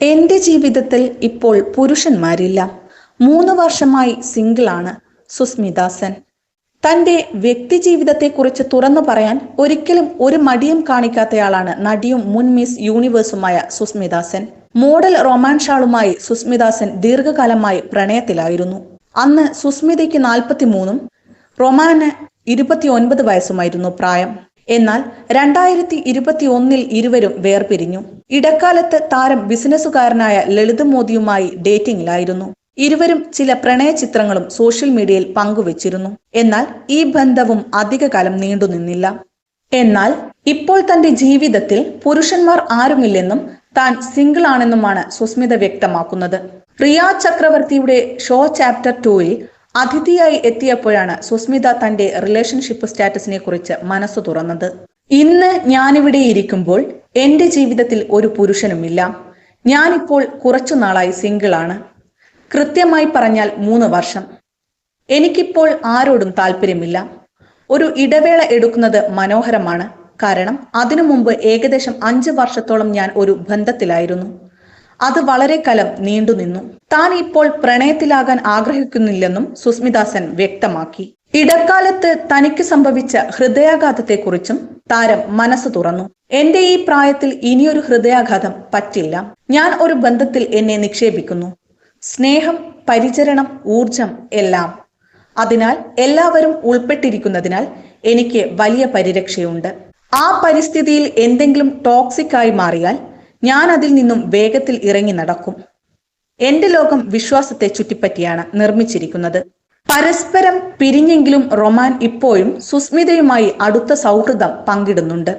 എന്റെ ജീവിതത്തിൽ ഇപ്പോൾ പുരുഷന്മാരില്ല. മൂന്ന് വർഷമായി സിംഗിളാണ് സുസ്മിതാസൻ. തന്റെ വ്യക്തി ജീവിതത്തെക്കുറിച്ച് തുറന്നു പറയാൻ ഒരിക്കലും ഒരു മടിയും കാണിക്കാത്തയാളാണ് നടിയും മുൻ മിസ് യൂണിവേഴ്സുമായ സുസ്മിതാസൻ. മോഡൽ റൊമാൻഷാളുമായി സുസ്മിതാസൻ ദീർഘകാലമായി പ്രണയത്തിലായിരുന്നു. അന്ന് സുസ്മിതയ്ക്ക് നാൽപ്പത്തിമൂന്നും റൊമാന് ഇരുപത്തിയൊൻപത് വയസ്സുമായിരുന്നു പ്രായം. എന്നാൽ രണ്ടായിരത്തി ഇരുപത്തി ഒന്നിൽ ഇരുവരും വേർപിരിഞ്ഞു. ഇടക്കാലത്ത് താരം ബിസിനസ്സുകാരനായ ലളിത് മോദിയുമായി ഡേറ്റിംഗിലായിരുന്നു. ഇരുവരും ചില പ്രണയ ചിത്രങ്ങളും സോഷ്യൽ മീഡിയയിൽ പങ്കുവച്ചിരുന്നു. എന്നാൽ ഈ ബന്ധവും അധികകാലം നീണ്ടുനിന്നില്ല. എന്നാൽ ഇപ്പോൾ തന്റെ ജീവിതത്തിൽ പുരുഷന്മാർ ആരുമില്ലെന്നും താൻ സിംഗിൾ ആണെന്നുമാണ് സുസ്മിത വ്യക്തമാക്കുന്നത്. റിയ ചക്രവർത്തിയുടെ ഷോ ചാപ്റ്റർ ടൂയിൽ അതിഥിയായി എത്തിയപ്പോഴാണ് സുസ്മിത തന്റെ റിലേഷൻഷിപ്പ് സ്റ്റാറ്റസിനെ കുറിച്ച് മനസ്സ് തുറന്നത്. ഇന്ന് ഞാനിവിടെ ഇരിക്കുമ്പോൾ എന്റെ ജീവിതത്തിൽ ഒരു പുരുഷനുമില്ല. ഞാനിപ്പോൾ കുറച്ചു നാളായി സിംഗിൾ ആണ്. കൃത്യമായി പറഞ്ഞാൽ മൂന്ന് വർഷം. എനിക്കിപ്പോൾ ആരോടും താല്പര്യമില്ല. ഒരു ഇടവേള എടുക്കുന്നത് മനോഹരമാണ്. കാരണം അതിനു മുമ്പ് ഏകദേശം അഞ്ച് വർഷത്തോളം ഞാൻ ഒരു ബന്ധത്തിലായിരുന്നു. അത് വളരെ കാലം നീണ്ടുനിന്നു താൻ ഇപ്പോൾ പ്രണയത്തിലാകാൻ ആഗ്രഹിക്കുന്നില്ലെന്നും സുസ്മിത സെൻ വ്യക്തമാക്കി. ഇടക്കാലത്ത് തനിക്ക് സംഭവിച്ച ഹൃദയാഘാതത്തെക്കുറിച്ചും താരം മനസ്സ് തുറന്നു. എന്റെ ഈ പ്രായത്തിൽ ഇനിയൊരു ഹൃദയാഘാതം പറ്റില്ല. ഞാൻ ഒരു ബന്ധത്തിൽ എന്നെ നിക്ഷേപിക്കുന്നു. സ്നേഹം പരിചരണം ഊർജം എല്ലാം. അതിനാൽ എല്ലാവരും ഉൾപ്പെട്ടിരിക്കുന്നതിനാൽ എനിക്ക് വലിയ പരിരക്ഷയുണ്ട്. ആ പരിസ്ഥിതിയിൽ എന്തെങ്കിലും ടോക്സിക് ആയി മാറിയാൽ ഞാൻ അതിൽ നിന്നും വേഗത്തിൽ ഇറങ്ങി നടക്കും. എന്റെ ലോകം വിശ്വാസത്തെ ചുറ്റിപ്പറ്റിയാണ് നിർമ്മിച്ചിരിക്കുന്നത്. പരസ്പരം പിരിഞ്ഞെങ്കിലും റൊമാൻ ഇപ്പോഴും സുസ്മിതയുമായി അടുത്ത സൗഹൃദം പങ്കിടുന്നുണ്ട്.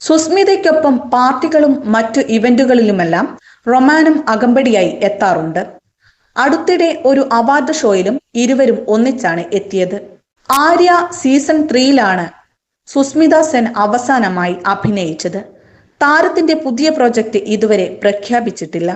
സുസ്മിതയ്ക്കൊപ്പം പാർട്ടികളും മറ്റു ഇവന്റുകളിലുമെല്ലാം റൊമാനും അകമ്പടിയായി എത്താറുണ്ട്. അടുത്തിടെ ഒരു അവാർഡ് ഷോയിലും ഇരുവരും ഒന്നിച്ചാണ് എത്തിയത്. ആര്യ സീസൺ ത്രീയിലാണ് സുസ്മിത സെൻ അവസാനമായി അഭിനയിച്ചത്. താരത്തിന്റെ പുതിയ പ്രോജക്റ്റ് ഇതുവരെ പ്രഖ്യാപിച്ചിട്ടില്ല